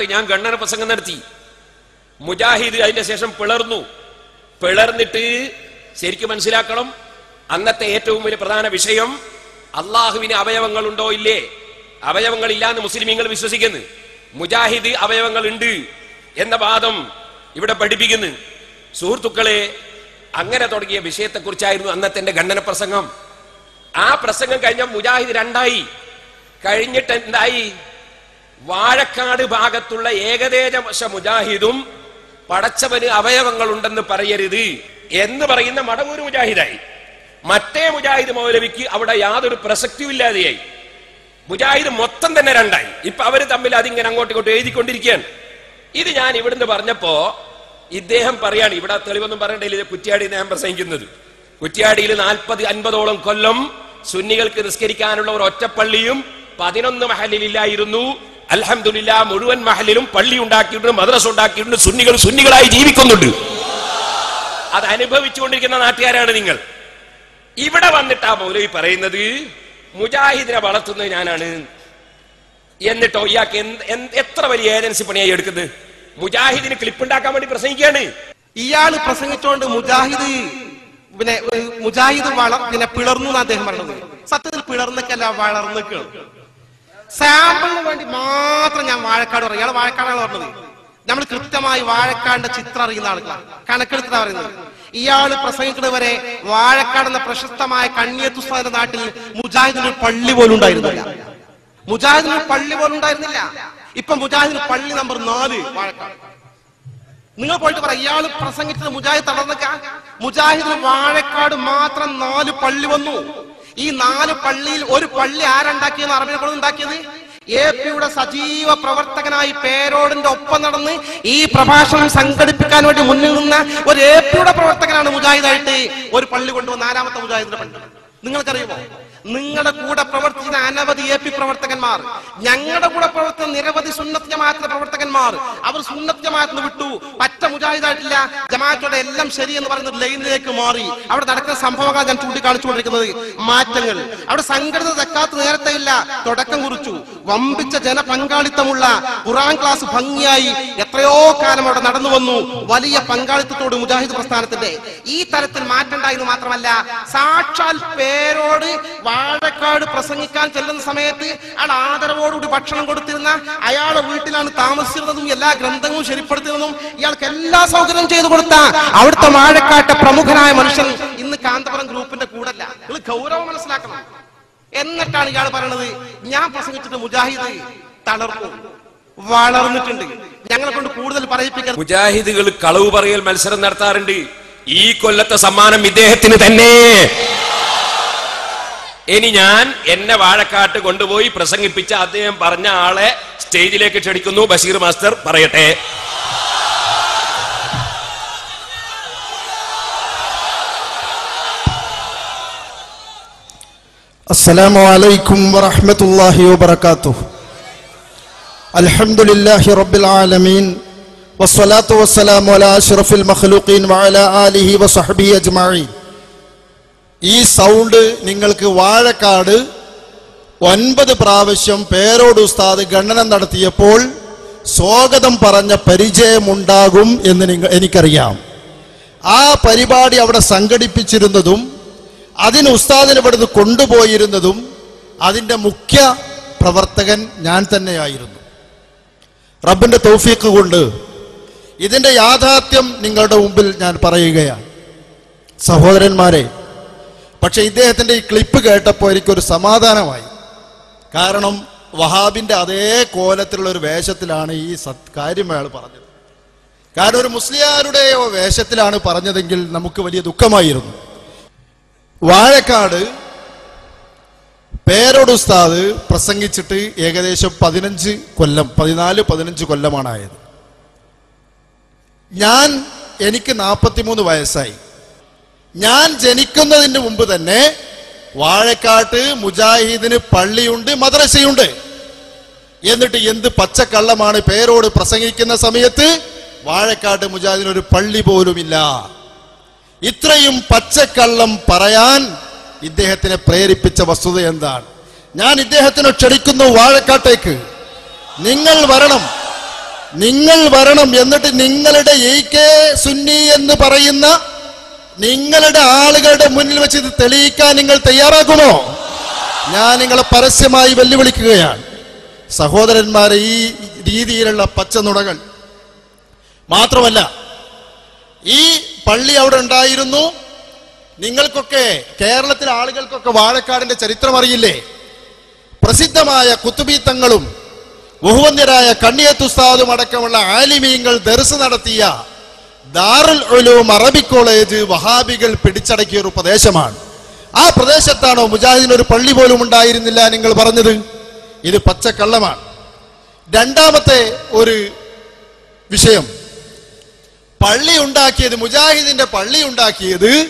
വാഴക്കാട്ട് ഞാൻ ഗണ്ണന പ്രസംഗം നടത്തി. മുജാഹിദ് അതിന്റെ ശേഷം പിളർന്നു. പിളർന്നിട്ട് ശരിക്കും മനസ്സിലാക്കണം അന്നത്തെ ഏറ്റവും വലിയ പ്രധാന വിഷയം അള്ളാഹുവിന് അവയവങ്ങൾ ഉണ്ടോ ഇല്ലേ? അവയവങ്ങൾ ഇല്ലാന്ന് മുസ്ലിമീങ്ങൾ വിശ്വസിക്കുന്നു. മുജാഹിദ് അവയവങ്ങൾ ഉണ്ട് എന്ന വാദം ഇവിടെ പഠിപ്പിക്കുന്നു. സുഹൃത്തുക്കളെ അങ്ങനെ തുടങ്ങിയ വിഷയത്തെക്കുറിച്ചായിരുന്നു അന്നത്തെ എന്റെ ഖണ്ഡന പ്രസംഗം. ആ പ്രസംഗം കഴിഞ്ഞ മുജാഹിദ് രണ്ടായി. കഴിഞ്ഞിട്ട് എന്തായി? വാഴക്കാട് ഭാഗത്തുള്ള ഏകദേശ മുജാഹിദും പടച്ചവന് അവയവങ്ങൾ ഉണ്ടെന്ന് പറയരുത് എന്ന് പറയുന്ന മടവൂര് മുജാഹിദായി. മറ്റേ മുജാഹിദ് മൗലവിക്ക് അവിടെ യാതൊരു പ്രസക്തിയും ഇല്ലാതെയായി മുജാഹിദ് മൊത്തം തന്നെ രണ്ടായി. ഇപ്പൊ അവർ തമ്മിൽ അതിങ്ങനെ അങ്ങോട്ട് ഇങ്ങോട്ടും എഴുതിക്കൊണ്ടിരിക്കുകയാണ്. ഇത് ഞാൻ ഇവിടുന്ന് പറഞ്ഞപ്പോ ഇദ്ദേഹം പറയാണ് ഇവിടെ തെളിവൊന്നും പറയണ്ടേ ഇത് കുറ്റ്യാടി ഞാൻ പ്രസംഗിക്കുന്നത്. കുറ്റ്യാടിയിൽ നാൽപ്പത് അൻപതോളം കൊല്ലം സുന്നികൾക്ക് നിസ്കരിക്കാനുള്ള ഒരു ഒറ്റപ്പള്ളിയും പതിനൊന്ന് മഹലിലില്ലായിരുന്നു അൽഹംദുലില്ലാ മുഴുവൻ മഹലിലും പള്ളി ഉണ്ടാക്കിയിട്ടുണ്ട് മദ്രസ ഉണ്ടാക്കിയിട്ടുണ്ട് സുന്നികൾ സുന്നികളായി ജീവിക്കുന്നുണ്ട്. അത് അനുഭവിച്ചുകൊണ്ടിരിക്കുന്ന നാട്ടുകാരാണ് നിങ്ങൾ. ഇവിടെ വന്നിട്ട് ആ മൗലവി പറയുന്നത് മുജാഹിദിനെ വളർത്തുന്നത് ഞാനാണ്. എന്നിട്ടോ ഇയാൾക്ക് എത്ര വലിയ ഏജൻസി പണിയായി എടുക്കുന്നത്? മുജാഹിദിന് ക്ലിപ്പ് ഉണ്ടാക്കാൻ വേണ്ടി പ്രസംഗിക്കുകയാണ്. ഇയാൾ പ്രസംഗിച്ചോണ്ട് മുജാഹിദ് പിന്നെ മുജാഹിദ് വള പിന്നെ പിളർന്നു അദ്ദേഹം പറഞ്ഞത്. സത്യത്തിൽ പിളർന്നൊക്കെ അല്ല വളർന്നിക്കാണ് സാമ്പിളിന് വേണ്ടി മാത്രം ഞാൻ വാഴക്കാട് പറയും. ഇയാൾ വാഴക്കാടാണ് പറഞ്ഞത്. നമ്മൾ കൃത്യമായി വാഴക്കാടിന്റെ ചിത്രം അറിയുന്ന ആളുകളാണ് കണക്കെടുത്താ പറയുന്നത്. ഇയാൾ പ്രസംഗിക്കുന്നത് വരെ വാഴക്കാട് എന്ന പ്രശസ്തമായ കണ്ണിയത്തുസ്ഥാന്റെ നാട്ടിൽ മുജാഹിദിന് പള്ളി പോലും ഉണ്ടായിരുന്നില്ല. മുജാഹിദിന് പള്ളി പോലും ഉണ്ടായിരുന്നില്ല. ഇപ്പൊ മുജാഹിദിന് പള്ളി നമ്പർ നാല് വാഴക്കാട്. നിങ്ങൾ പോയിട്ട് പറ ഇയാൾ പ്രസംഗിച്ചത് മുജാഹിദ് തളർന്നൊക്കെ. മുജാഹിദിന് വാഴക്കാട് മാത്രം നാല് പള്ളി വന്നു. ഈ നാല് പള്ളിയിൽ ഒരു പള്ളി ആരുണ്ടാക്കിയെന്ന് കൊണ്ട് ഉണ്ടാക്കിയത്? എ പിയുടെ സജീവ പ്രവർത്തകനായി പേരോടിന്റെ ഒപ്പം നടന്ന് ഈ പ്രഭാഷണം സംഘടിപ്പിക്കാൻ വേണ്ടി മുന്നിൽ നിന്ന ഒരു എ പിയുടെ പ്രവർത്തകനാണ് മുജാഹിദായിട്ട് ഒരു പള്ളി കൊണ്ടുവന്ന നാലാമത്തെ മുജാഹിദിന്റെ പള്ളി? നിങ്ങൾക്കറിയുമോ? നിങ്ങളുടെ കൂടെ പ്രവർത്തിക്കുന്ന അനവധി എ പി പ്രവർത്തകന്മാർ ഞങ്ങളുടെ കൂടെ പ്രവർത്തിക്കുന്ന നിരവധി സുന്നത്ത് ജമാഅത്തിന്റെ പ്രവർത്തകന്മാർ അവർ സുന്നത്ത് ജമാഅത്തിന് വിട്ടു. പറ്റ മുജാഹിദായിട്ടില്ല. ജമാഅത്തോടെ എല്ലാം ശരി എന്ന് പറയുന്ന ലൈനിലേക്ക് മാറി. അവിടെ നടക്കുന്ന സംഭവങ്ങൾ ഞാൻ ചൂണ്ടിക്കാണിച്ചുകൊണ്ടിരിക്കുന്നത്. മാറ്റങ്ങൾ. അവിടെ സംഘടിത തക്കാത്ത് നേരത്തെ ഇല്ല. തുടക്കം കുറിച്ചു. വമ്പിച്ച ജനപങ്കാളിത്തമുള്ള ഖുറാൻ ക്ലാസ് ഭംഗിയായി എത്രയോ കാലം അവിടെ നടന്നു വന്നു. വലിയ പങ്കാളിത്തത്തോട് മുജാഹിദ് പ്രസ്ഥാനത്തിന്റെ ഈ തരത്തിൽ മാറ്റണ്ടായെന്ന് മാത്രമല്ല സാക്ഷാൽ പേരോട് വാഴക്കാട് പ്രസംഗിക്കാൻ ചെല്ലുന്ന സമയത്ത് അയാൾ ആദരവോടുകൂടി ഭക്ഷണം കൊടുത്തിരുന്ന അയാളുടെ വീട്ടിലാണ് താമസിച്ചിരുന്നതും എല്ലാ ഗ്രന്ഥങ്ങളും ശരിപ്പെടുത്തിയിരുന്നതും ഇയാൾക്ക് എല്ലാ സൗകര്യവും ചെയ്തു കൊടുത്ത അവിടുത്തെ വാഴക്കാട്ടെ പ്രമുഖനായ മനുഷ്യൻ ഇന്ന് കാന്തപുരം ഗ്രൂപ്പിന്റെ കൂടല്ല. നിങ്ങൾ ഗൗരവം മനസ്സിലാക്കണം. എന്നിട്ടാണ് ഇയാൾ പറയണത് ഞാൻ പ്രസംഗിച്ചിട്ട് മുജാഹിദ് തളർന്നു. വളർന്നിട്ടുണ്ട്. ഞങ്ങളെ കൊണ്ട് കൂടുതൽ പറയിപ്പിക്കാൻ മുജാഹിദുകൾ കളവ് പറയൽ മത്സരം നടത്താറുണ്ട്. ഈ കൊല്ലത്തെ സമ്മാനം ഇദ്ദേഹത്തിന് തന്നെ. ഇനി ഞാൻ എന്നെ വാഴക്കാട്ട് കൊണ്ടുപോയി പ്രസംഗിപ്പിച്ച അദ്ദേഹം പറഞ്ഞ ആളെ സ്റ്റേജിലേക്ക് ക്ഷണിക്കുന്നു ബഷീർ മാസ്റ്റർ പറയട്ടെ السلام عليكم ورحمة الله وبركاته الحمد لله رب العالمين والصلاة والسلام على أشرف المخلوقين وعلى آله وصحبه أجمعين ഈ സൗണ്ട് നിങ്ങൾക്ക് വാഴക്കാട് ഒൻപത് പ്രാവശ്യം പേരോട് ഉസ്താദ് ഗണനം നടത്തിയപ്പോൾ സ്വാഗതം പറഞ്ഞ പരിചയമുണ്ടാകും എന്ന് നിങ്ങൾ എനിക്കറിയാം. ആ പരിപാടി അവിടെ സംഘടിപ്പിച്ചിരുന്നതും അതിന് ഉസ്താദിനെ ഇവിടുന്ന് കൊണ്ടുപോയിരുന്നതും അതിന്റെ മുഖ്യ പ്രവർത്തകൻ ഞാൻ തന്നെയായിരുന്നു. റബ്ബിന്റെ തോഫീക്ക് കൊണ്ട് ഇതിന്റെ യാഥാർത്ഥ്യം നിങ്ങളുടെ മുമ്പിൽ ഞാൻ പറയുകയാണ്. സഹോദരന്മാരെ പക്ഷെ ഇദ്ദേഹത്തിന്റെ ഈ ക്ലിപ്പ് കേട്ടപ്പോൾ എനിക്കൊരു സമാധാനമായി. കാരണം വഹാബിന്റെ അതേ കോലത്തിലുള്ള ഒരു വേഷത്തിലാണ് ഈ സത് കാര്യം അയാൾ പറഞ്ഞത്. കാരണം ഒരു മുസ്ലിയാരുടെയോ വേഷത്തിലാണ് പറഞ്ഞതെങ്കിൽ നമുക്ക് വലിയ ദുഃഖമായിരുന്നു. വാഴക്കാട് പേരോട് ഉസ്താദ് പ്രസംഗിച്ചിട്ട് ഏകദേശം പതിനഞ്ച് കൊല്ലം പതിനാല് പതിനഞ്ച് കൊല്ലമാണായത് ഞാൻ എനിക്ക് നാൽപ്പത്തിമൂന്ന് വയസ്സായി. ഞാൻ ജനിക്കുന്നതിന് മുമ്പ് തന്നെ വാഴക്കാട്ട് മുജാഹിദിന് പള്ളിയുണ്ട് മദ്രസയുണ്ട്. എന്നിട്ട് എന്ത് പച്ചക്കള്ളമാണ് പേരോട് പ്രസംഗിക്കുന്ന സമയത്ത് വാഴക്കാട്ട് മുജാഹിദിന് ഒരു പള്ളി പോലുമില്ല. ഇത്രയും പച്ചക്കള്ളം പറയാൻ ഇദ്ദേഹത്തിനെ പ്രേരിപ്പിച്ച വസ്തുത എന്താണ്? ഞാൻ ഇദ്ദേഹത്തിനെ ക്ഷണിക്കുന്നു വാഴക്കാട്ടേക്ക്. നിങ്ങൾ വരണം. നിങ്ങൾ വരണം എന്നിട്ട് നിങ്ങളുടെ എ കെ സുന്നി എന്ന് പറയുന്ന നിങ്ങളുടെ ആളുകളുടെ മുന്നിൽ വെച്ച് ഇത് തെളിയിക്കാൻ നിങ്ങൾ തയ്യാറാകുമോ? ഞാൻ നിങ്ങളെ പരസ്യമായി വെല്ലുവിളിക്കുകയാണ്. സഹോദരന്മാരെ ഈ രീതിയിലുള്ള പച്ച നുണകൾ മാത്രമല്ല ഈ പള്ളി അവിടെ ഉണ്ടായിരുന്നു. നിങ്ങൾക്കൊക്കെ കേരളത്തിലെ ആളുകൾക്കൊക്കെ വാഴക്കാടിന്റെ ചരിത്രം അറിയില്ലേ? പ്രസിദ്ധമായ കുത്തുബീത്തങ്ങളും ബഹുവന്യരായ കണ്ണിയത്തുസ്താദും അടക്കമുള്ള ആലിമീങ്ങൾ ദർസ് നടത്തിയ ദാറുൽ ഉലൂം അറബി കോളേജ് വഹാബികൾ പിടിച്ചടക്കിയ ഒരു പ്രദേശമാണ്. ആ പ്രദേശത്താണോ മുജാഹിദിന് ഒരു പള്ളി പോലും ഉണ്ടായിരുന്നില്ല നിങ്ങൾ പറഞ്ഞത്? ഇത് പച്ചക്കള്ളമാണ്. രണ്ടാമത്തെ ഒരു വിഷയം. പള്ളി ഉണ്ടാക്കിയത് മുജാഹിദിന്റെ പള്ളി ഉണ്ടാക്കിയത്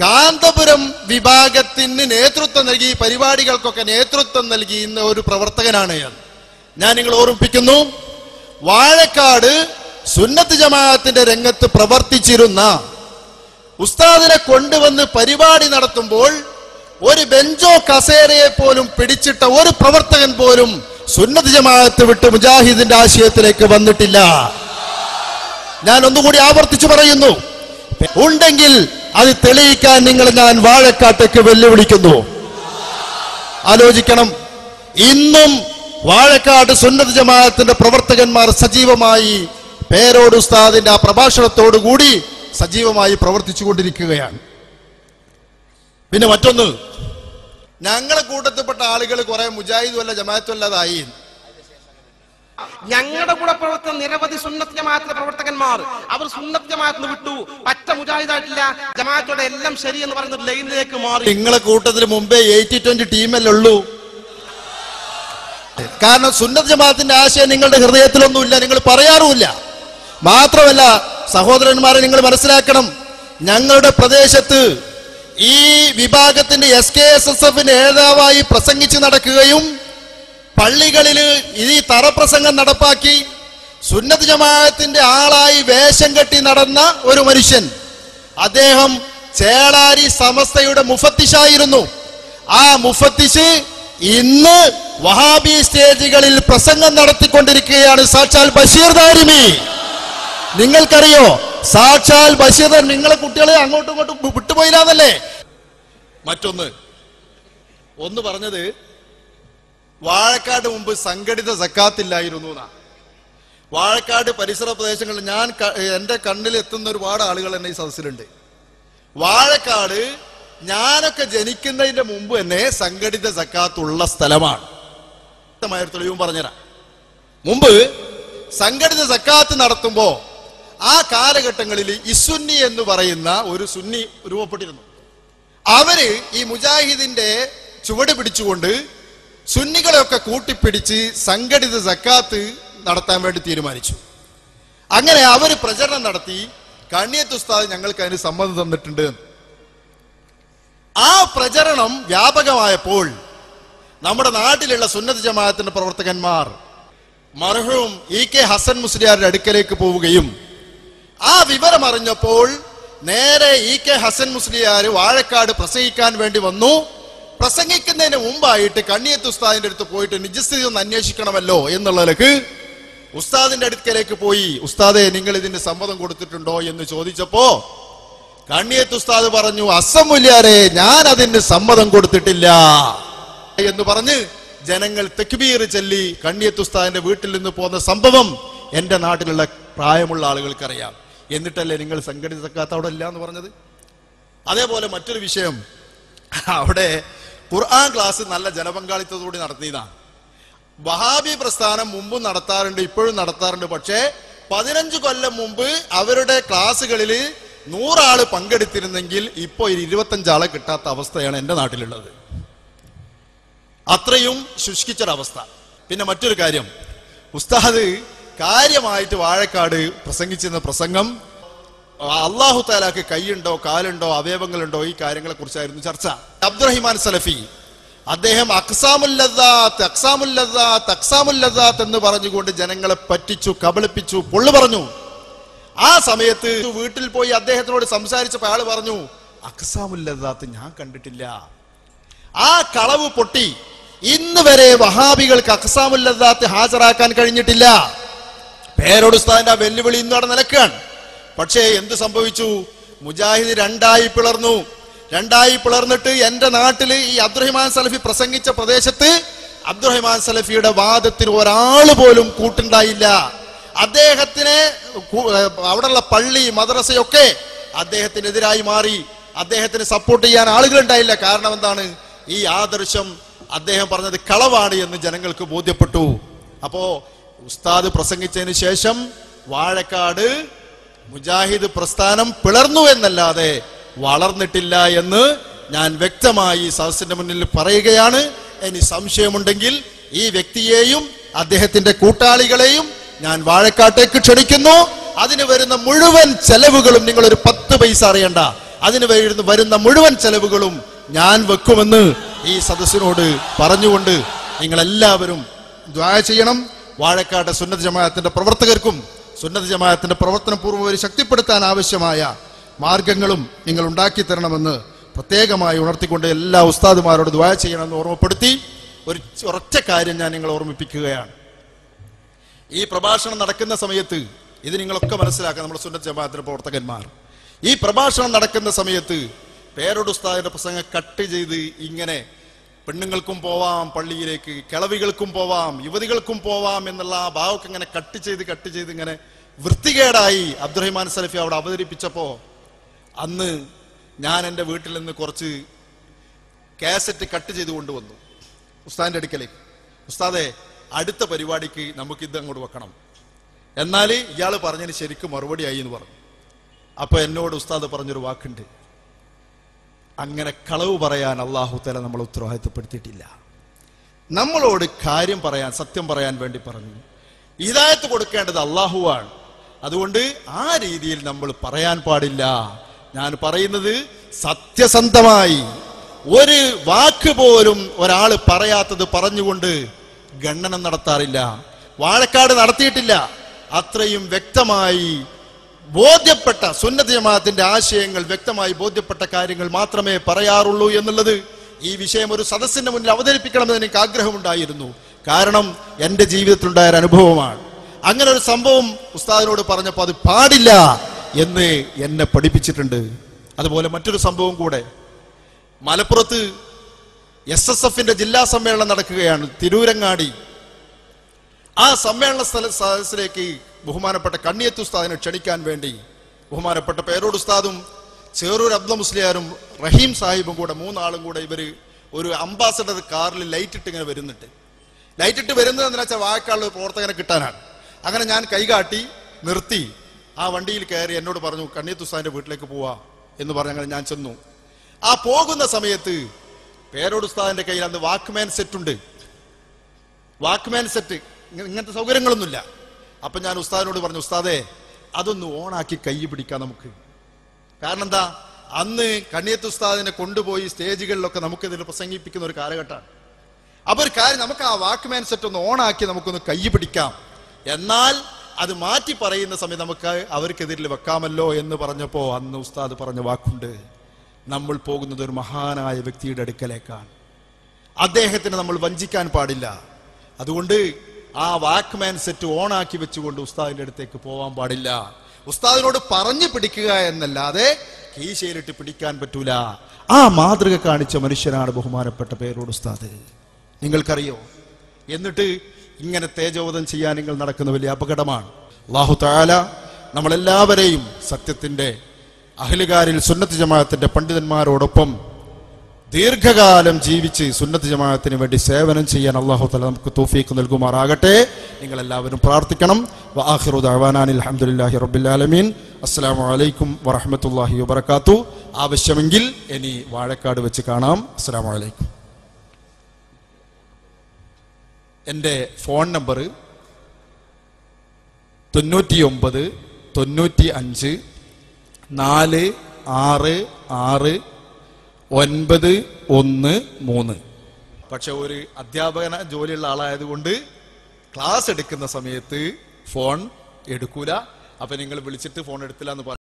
കാന്തപുരം വിഭാഗത്തിന് നേതൃത്വം നൽകി പരിപാടികൾക്കൊക്കെ നേതൃത്വം നൽകിയുന്ന ഒരു പ്രവർത്തകനാണ് ഞാൻ ഞാൻ നിങ്ങൾ ഓർമ്മിപ്പിക്കുന്നു. വാഴക്കാട് സുന്നത്ത് ജമാഅത്തിന്റെ രംഗത്ത് പ്രവർത്തിച്ചിരുന്ന ഉസ്താദിനെ കൊണ്ടുവന്ന് പരിപാടി നടത്തുമ്പോൾ ഒരു ബെഞ്ചോ കസേരയെ പോലും പിടിച്ചിട്ട ഒരു പ്രവർത്തകൻ പോലും സുന്നത്ത് ജമാഅത്ത് വിട്ട് മുജാഹിദിന്റെ ആശയത്തിലേക്ക് വന്നിട്ടില്ല. ഞാൻ ഒന്നുകൂടി ആവർത്തിച്ചു പറയുന്നു. ഉണ്ടെങ്കിൽ അത് തെളിയിക്കാൻ നിങ്ങൾ ഞാൻ വാഴക്കാട്ടേക്ക് വെല്ലുവിളിക്കുന്നു. ആലോചിക്കണം. ഇന്നും വാഴക്കാട് സുന്നത്ത് ജമാഅത്തിന്റെ പ്രവർത്തകന്മാർ സജീവമായി പേരോട് ഉസ്താദിന്റെ ആ പ്രഭാഷണത്തോടു കൂടി സജീവമായി പ്രവർത്തിച്ചു കൊണ്ടിരിക്കുകയാണ്. പിന്നെ മറ്റൊന്ന് ഞങ്ങളെ കൂട്ടത്തിൽപ്പെട്ട ആളുകൾ കുറെ മുജാഹിദുമല്ല അല്ല ജമാഅത്തും അല്ലാതായി. ഞങ്ങളുടെ കൂടെ പ്രവർത്തന നിരവധി സുന്നത്ത് ജമാഅത്തിന്റെ പ്രവർത്തകന്മാർ അവർ സുന്നത്ത് ജമാഅത്തിന് വിട്ടു. പറ്റ മുജാഹിദായിട്ടില്ല ജമാഅത്തോടെ എല്ലാം ശരി എന്ന് പറയുന്ന ലൈനിലേക്ക് മാറി. നിങ്ങളെ കൂട്ടത്തിൽ മുമ്പേ എയ്റ്റി ട്വന്റി ടീമല്ലേ ഉള്ളൂ കാരണം സുന്നത്ത് ജമാഅത്തിന്റെ ആശയം നിങ്ങളുടെ ഹൃദയത്തിലൊന്നുമില്ല നിങ്ങൾ പറയാറുമില്ല. മാത്രമല്ല സഹോദരന്മാരെ നിങ്ങൾ മനസ്സിലാക്കണം. ഞങ്ങളുടെ പ്രദേശത്ത് ഈ വിഭാഗത്തിന്റെ എസ് കെ എസ് എസ് എഫിന്റെ നേതാവായി പ്രസംഗിച്ച് നടക്കുകയും പള്ളികളിൽ ഈ തറപ്രസംഗം നടപ്പാക്കി സുന്നത്ത് ജമാഅത്തിന്റെ ആളായി വേഷം കെട്ടി നടന്ന ഒരു മനുഷ്യൻ. അദ്ദേഹം ചേളാരി സമസ്തയുടെ മുഫത്തിഷായിരുന്നു. ആ മുഫത്തിഷ് ഇന്ന് വഹാബി സ്റ്റേജുകളിൽ പ്രസംഗം നടത്തിക്കൊണ്ടിരിക്കുകയാണ്. സാക്ഷാൽ ബഷീർ ദാരിമി. നിങ്ങൾക്കറിയോ? സാക്ഷാൽ ബഷീർ നിങ്ങളെ കുട്ടികളെ അങ്ങോട്ടും ഇങ്ങോട്ടും വിട്ടുപോയില്ലാന്നല്ലേ? മറ്റൊന്ന് ഒന്ന് പറഞ്ഞത് വാഴക്കാട് മുമ്പ് സംഘടിത സക്കാത്തില്ലായിരുന്നു എന്നാ. വാഴക്കാട് പരിസര പ്രദേശങ്ങളിൽ ഞാൻ എന്റെ കണ്ണിൽ എത്തുന്ന ഒരുപാട് ആളുകൾ എന്നെ ഈ സദസ്സിലുണ്ട്. വാഴക്കാട് ഞാനൊക്കെ ജനിക്കുന്നതിന്റെ മുമ്പ് തന്നെ സംഘടിത സക്കാത്തുള്ള സ്ഥലമാണ്. വ്യക്തമായ തെളിവും പറഞ്ഞുതരാം. മുമ്പ് സംഘടിത സക്കാത്ത് നടത്തുമ്പോ ആ കാലഘട്ടങ്ങളിൽ ഇസുന്നി എന്ന് പറയുന്ന ഒരു സുന്നി രൂപപ്പെട്ടിരുന്നു. അവർ ഈ മുജാഹിദിന്റെ ചുവട് പിടിച്ചുകൊണ്ട് സുന്നികളെയൊക്കെ കൂട്ടിപ്പിടിച്ച് സംഘടിത സക്കാത്ത് നടത്താൻ വേണ്ടി തീരുമാനിച്ചു. അങ്ങനെ അവർ പ്രചരണം നടത്തി കണ്ണിയത്ത് ഉസ്താദ് ഞങ്ങൾക്ക് അതിന് സമ്മതം തന്നിട്ടുണ്ട് ആ പ്രചരണം വ്യാപകമായപ്പോൾ നമ്മുടെ നാട്ടിലുള്ള സുന്നത്ത് ജമാഅത്തിന്റെ പ്രവർത്തകന്മാർ മർഹൂം ഇ കെ ഹസൻ മുസ്ലിയാരുടെ അടുക്കലേക്ക് പോവുകയും ആ വിവരം അറിഞ്ഞപ്പോൾ നേരെ ഇ കെ ഹസൻ മുസ്ലിയാർ വാഴക്കാട് പ്രസംഗിക്കാൻ വേണ്ടി വന്നു. പ്രസംഗിക്കുന്നതിന് മുമ്പായിട്ട് കണ്ണിയത്ത് ഉസ്താദിന്റെ അടുത്ത് പോയിട്ട് നിജസ്ഥിതി ഒന്ന് അന്വേഷിക്കണമല്ലോ എന്നുള്ളതിലേക്ക് ഉസ്താദിന്റെ അടുക്കലേക്ക് പോയി ഉസ്താദെ നിങ്ങൾ ഇതിന് സമ്മതം കൊടുത്തിട്ടുണ്ടോ? എന്ന് ചോദിച്ചപ്പോ കണ്ണിയത്ത് ഉസ്താദ് പറഞ്ഞു അസമുല്യാരെ ഞാൻ അതിന് സമ്മതം കൊടുത്തിട്ടില്ല. എന്ന് പറഞ്ഞ് ജനങ്ങൾ തെക്കുബീർ ചൊല്ലി കണ്ണിയത്ത് ഉസ്താദിന്റെ വീട്ടിൽ നിന്ന് പോകുന്ന സംഭവം എന്റെ നാട്ടിലുള്ള പ്രായമുള്ള ആളുകൾക്കറിയാം. എന്നിട്ടല്ലേ നിങ്ങൾ സംഘടിത സക്കാത്ത് അവിടെ ഇല്ല എന്ന് പറഞ്ഞത്? അതേപോലെ മറ്റൊരു വിഷയം. അവിടെ ഖുർആൻ ക്ലാസ് നല്ല ജനപങ്കാളിത്തത്തോടെ നടത്തിയതാണ് വഹാബി പ്രസ്ഥാനം മുമ്പും നടത്താറുണ്ട് ഇപ്പോഴും നടത്താറുണ്ട്. പക്ഷേ പതിനഞ്ച് കൊല്ലം മുമ്പ് അവരുടെ ക്ലാസ്സുകളിൽ നൂറാൾ പങ്കെടുത്തിരുന്നെങ്കിൽ ഇപ്പൊ ഇരുപത്തഞ്ചാളെ കിട്ടാത്ത അവസ്ഥയാണ് എന്റെ നാട്ടിലുള്ളത്. അത്രയും ശുഷ്കിച്ചൊരവസ്ഥ. പിന്നെ മറ്റൊരു കാര്യം. ഉസ്താദ് കാര്യമായിട്ട് വാഴക്കാട് പ്രസംഗിച്ചിരുന്ന പ്രസംഗം അള്ളാഹു താലാക്ക് കൈയുണ്ടോ കാലുണ്ടോ അവയവങ്ങളുണ്ടോ ഈ കാര്യങ്ങളെ കുറിച്ചായിരുന്നു ചർച്ച. അബ്ദുറഹിമാൻ സലഫി അദ്ദേഹം അക്സാമുല്ലദാത്ത് അക്സാമുല്ലദാത്ത് അക്സാമുല്ലദാത്ത് എന്ന് പറഞ്ഞുകൊണ്ട് ജനങ്ങളെ പറ്റിച്ചു കബളിപ്പിച്ചു പൊള്ളു പറഞ്ഞു. ആ സമയത്ത് വീട്ടിൽ പോയി അദ്ദേഹത്തിനോട് സംസാരിച്ചപ്പോൾ ആൾ പറഞ്ഞു അക്സാമുല്ലദാത്ത് ഞാൻ കണ്ടിട്ടില്ല. ആ കളവ് പൊട്ടി. ഇന്ന് വരെ വഹാബികൾക്ക് അക്സാമുല്ലദാത്ത് ഹാജരാക്കാൻ കഴിഞ്ഞിട്ടില്ല. പേരോടുസ്താദിന്റെ ആ വെല്ലുവിളി ഇന്ന് അവിടെ നിലക്കുകയാണ്. പക്ഷേ എന്ത് സംഭവിച്ചു? മുജാഹിദ് രണ്ടായി പിളർന്നു. രണ്ടായി പിളർന്നിട്ട് എന്റെ നാട്ടിൽ ഈ അബ്ദുറഹിമാൻ സലഫി പ്രസംഗിച്ച പ്രദേശത്ത് അബ്ദുറഹിമാൻ സലഫിയുടെ വാദത്തിന് ഒരാൾ പോലും കൂട്ടുണ്ടായില്ല. അദ്ദേഹത്തിനെ അവിടെയുള്ള പള്ളി മദ്രസയൊക്കെ അദ്ദേഹത്തിനെതിരായി മാറി. അദ്ദേഹത്തിന് സപ്പോർട്ട് ചെയ്യാൻ ആളുകൾ ഉണ്ടായില്ല. കാരണം എന്താണ്? ഈ ആദർശം അദ്ദേഹം പറഞ്ഞത് കളവാണ് എന്ന് ജനങ്ങൾക്ക് ബോധ്യപ്പെട്ടു. അപ്പോ ഉസ്താദ് പ്രസംഗിച്ചതിന് ശേഷം വാഴക്കാട് മുജാഹിദ് പ്രസ്ഥാനം പിളർന്നു എന്നല്ലാതെ വളർന്നിട്ടില്ല എന്ന് ഞാൻ വ്യക്തമായി സദസ്സിന്റെ മുന്നിൽ പറയുകയാണ്. ഇനി സംശയമുണ്ടെങ്കിൽ ഈ വ്യക്തിയെയും അദ്ദേഹത്തിന്റെ കൂട്ടാളികളെയും ഞാൻ വാഴക്കാട്ടേക്ക് ക്ഷണിക്കുന്നു. അതിന് വരുന്ന മുഴുവൻ ചെലവുകളും നിങ്ങൾ ഒരു പത്ത് പൈസ അറിയണ്ട. അതിന് വരുന്ന മുഴുവൻ ചെലവുകളും ഞാൻ വെക്കുമെന്ന് ഈ സദസ്സിനോട് പറഞ്ഞുകൊണ്ട് നിങ്ങൾ എല്ലാവരും ദ്വാ ചെയ്യണം. വാഴക്കാട് സുന്നത്ത് ജമാഅത്തിന്റെ പ്രവർത്തകർക്കും സുന്നത്ത് ജമാഅത്തിന്റെ പ്രവർത്തന പൂർവം ശക്തിപ്പെടുത്താൻ ആവശ്യമായ മാർഗങ്ങളും നിങ്ങൾ ഉണ്ടാക്കി തരണമെന്ന് പ്രത്യേകമായി ഉണർത്തിക്കൊണ്ട് എല്ലാ ഉസ്താദുമാരോട് ദ്വാ ചെയ്യണമെന്ന് ഓർമ്മപ്പെടുത്തി ഒരു ഒരൊറ്റ കാര്യം ഞാൻ നിങ്ങളെ ഓർമ്മിപ്പിക്കുകയാണ്. ഈ പ്രഭാഷണം നടക്കുന്ന സമയത്ത് ഇത് നിങ്ങളൊക്കെ മനസ്സിലാക്കുക നമ്മുടെ സുന്നത്ത് ജമാഅത്തിന്റെ പ്രവർത്തകന്മാർ. ഈ പ്രഭാഷണം നടക്കുന്ന സമയത്ത് പേരോട് ഉസ്താദിന്റെ പ്രസംഗം കട്ട് ചെയ്ത് ഇങ്ങനെ പെണ്ണുങ്ങൾക്കും പോവാം പള്ളിയിലേക്ക് കിളവികൾക്കും പോവാം യുവതികൾക്കും പോവാം എന്നുള്ള ആ ഭാവമൊക്കെ ഇങ്ങനെ കട്ട് ചെയ്ത് കട്ട് ചെയ്ത് ഇങ്ങനെ വൃത്തികേടായി അബ്ദുറഹിമാൻ സലഫി അവിടെ അവതരിപ്പിച്ചപ്പോ അന്ന് ഞാൻ എന്റെ വീട്ടിൽ നിന്ന് കുറച്ച് കാസറ്റ് കട്ട് ചെയ്ത് കൊണ്ടുവന്നു ഉസ്താദിന്റെ അടുക്കലേ ഉസ്താദെ അടുത്ത പരിപാടിക്ക് നമുക്കിത് അങ്ങോട്ട് വെക്കണം. എന്നാൽ ഇയാൾ പറഞ്ഞതിന് ശരിക്കും ആയി എന്ന് പറഞ്ഞു. അപ്പൊ എന്നോട് ഉസ്താദ് പറഞ്ഞൊരു വാക്കുണ്ട്. അങ്ങനെ കളവ് പറയാൻ അള്ളാഹു തല നമ്മൾ ഉത്തരവാദിത്തപ്പെടുത്തിയിട്ടില്ല. നമ്മളോട് കാര്യം പറയാൻ സത്യം പറയാൻ വേണ്ടി പറഞ്ഞു. ഹിദായത്ത് കൊടുക്കേണ്ടത് അള്ളാഹുവാണ് അതുകൊണ്ട് ആ രീതിയിൽ നമ്മൾ പറയാൻ പാടില്ല. ഞാൻ പറയുന്നത് സത്യസന്ധമായി. ഒരു വാക്ക് പോലും ഒരാൾ പറയാത്തത് പറഞ്ഞുകൊണ്ട് ഗണ്ണനം നടത്താറില്ല. വാഴക്കാട് നടത്തിയിട്ടില്ല. അത്രയും വ്യക്തമായി ബോധ്യപ്പെട്ട സുന്നത്ത് ആശയങ്ങൾ വ്യക്തമായി ബോധ്യപ്പെട്ട കാര്യങ്ങൾ മാത്രമേ പറയാറുള്ളൂ എന്നുള്ളത് ഈ വിഷയം ഒരു സദസ്സിന്റെ മുന്നിൽ അവതരിപ്പിക്കണമെന്ന് എനിക്ക് ആഗ്രഹമുണ്ടായിരുന്നു. കാരണം എന്റെ ജീവിതത്തിലുണ്ടായ ഒരു അനുഭവമാണ്. അങ്ങനെ ഒരു സംഭവം ഉസ്താദിനോട് പറഞ്ഞപ്പോൾ അത് പാടില്ല എന്ന് എന്നെ പഠിപ്പിച്ചിട്ടുണ്ട്. അതുപോലെ മറ്റൊരു സംഭവം കൂടെ. മലപ്പുറത്ത് എസ് എസ് എഫിന്റെ ജില്ലാ സമ്മേളനം നടക്കുകയാണ് തിരൂരങ്ങാടി. ആ സമ്മേളന സ്ഥല സദസ്സിലേക്ക് ബഹുമാനപ്പെട്ട കണ്ണിയത്ത് ഉസ്താദിനെ ക്ഷണിക്കാൻ വേണ്ടി ബഹുമാനപ്പെട്ട പേരോട് ഉസ്താദും ചേറൂർ അബ്ദുൽ മുസ്ലിയാരും റഹീം സാഹിബും കൂടെ മൂന്നാളും കൂടെ ഇവർ ഒരു അംബാസഡർ കാറിൽ ലൈറ്റ് ഇട്ട് ഇങ്ങനെ വരുന്നുണ്ട്. ലൈറ്റ് ഇട്ട് വരുന്നത് എന്താ വെച്ചാൽ വായക്കാളുടെ പ്രവർത്തകനെ കിട്ടാനാണ്. അങ്ങനെ ഞാൻ കൈകാട്ടി നിർത്തി. ആ വണ്ടിയിൽ കയറി എന്നോട് പറഞ്ഞു കണ്ണിയത്ത് ഉസ്താദിന്റെ വീട്ടിലേക്ക് പോവാ എന്ന് പറഞ്ഞ് അങ്ങനെ ഞാൻ ചെന്നു. ആ പോകുന്ന സമയത്ത് പേരോട് ഉസ്താദിന്റെ കയ്യിൽ അന്ന് വാക്ക്മാൻ സെറ്റ് ഉണ്ട്. വാക്ക്മാൻ സെറ്റ് ഇങ്ങനത്തെ സൗകര്യങ്ങളൊന്നുമില്ല. അപ്പൊ ഞാൻ ഉസ്താദിനോട് പറഞ്ഞു ഉസ്താദേ അതൊന്ന് ഓണാക്കി കൈ പിടിക്കാം നമുക്ക്. കാരണം എന്താ? അന്ന് കണ്ണിയത്ത് ഉസ്താദിനെ കൊണ്ടുപോയി സ്റ്റേജുകളിലൊക്കെ നമുക്കിതിൽ പ്രസംഗിപ്പിക്കുന്ന ഒരു കാലഘട്ടമാണ്. അപ്പൊ ഒരു കാര്യം നമുക്ക് ആ വാക്ക്മാൻ സെറ്റ് ഒന്ന് ഓണാക്കി നമുക്കൊന്ന് കൈ പിടിക്കാം. എന്നാൽ അത് മാറ്റി പറയുന്ന സമയത്ത് നമുക്ക് അവർക്കെതിരിൽ വെക്കാമല്ലോ എന്ന് പറഞ്ഞപ്പോ അന്ന് ഉസ്താദ് പറഞ്ഞ വാക്കുണ്ട് നമ്മൾ പോകുന്നത് ഒരു മഹാനായ വ്യക്തിയുടെ അടുക്കലേക്കാണ്. അദ്ദേഹത്തിന് നമ്മൾ വഞ്ചിക്കാൻ പാടില്ല. അതുകൊണ്ട് ആ വാക്ക്മാൻ സെറ്റ് ഓണാക്കി വെച്ചുകൊണ്ട് ഉസ്താദിന്റെ അടുത്തേക്ക് പോവാൻ പാടില്ല. ഉസ്താദിനോട് പറഞ്ഞു പിടിക്കുക എന്നല്ലാതെ കീശയിലിട്ട് പിടിക്കാൻ പറ്റൂല. ആ മാതൃക കാണിച്ച മനുഷ്യനാണ് ബഹുമാനപ്പെട്ട പേരോട് ഉസ്താദ്. നിങ്ങൾക്കറിയോ? എന്നിട്ട് ഇങ്ങനെ തേജോവധം ചെയ്യാൻ നിങ്ങൾ നടക്കുന്ന വലിയ അപകടമാണ്. അള്ളാഹു താല നമ്മളെല്ലാവരെയും സത്യത്തിന്റെ അഹലുകാരിൽ സുന്നത്ത് ജമാഅത്തിന്റെ പണ്ഡിതന്മാരോടൊപ്പം ദീർഘകാലം ജീവിച്ച് സുന്നത്ത് ജമാഅത്തിന് വേണ്ടി സേവനം ചെയ്യാൻ അള്ളാഹു തല നമുക്ക് തോഫീക്ക് നൽകുമാറാകട്ടെ. നിങ്ങൾ എല്ലാവരും പ്രാർത്ഥിക്കണം വാഹിറു ദഅവാനാനി അൽഹംദുലില്ലാഹി റബ്ബിൽ ആലമീൻ. അസ്സലാമു അലൈക്കും വറഹ്മത്തുള്ളാഹി വബറകാത്തു. ആവശ്യമെങ്കിൽ ഇനി വാഴക്കാട് വെച്ച് കാണാം. അസ്സലാമു അലൈക്കും. എന്റെ ഫോൺ നമ്പർ തൊണ്ണൂറ്റി ഒമ്പത് തൊണ്ണൂറ്റി അഞ്ച് നാല് ആറ് ആറ് ഒൻപത് ഒന്ന് മൂന്ന്. പക്ഷെ ഒരു അധ്യാപകന ജോലിയുള്ള ആളായതുകൊണ്ട് ക്ലാസ് എടുക്കുന്ന സമയത്ത് ഫോൺ എടുക്കൂല. അപ്പൊ നിങ്ങൾ വിളിച്ചിട്ട് ഫോൺ എടുത്തില്ല എന്ന് പറ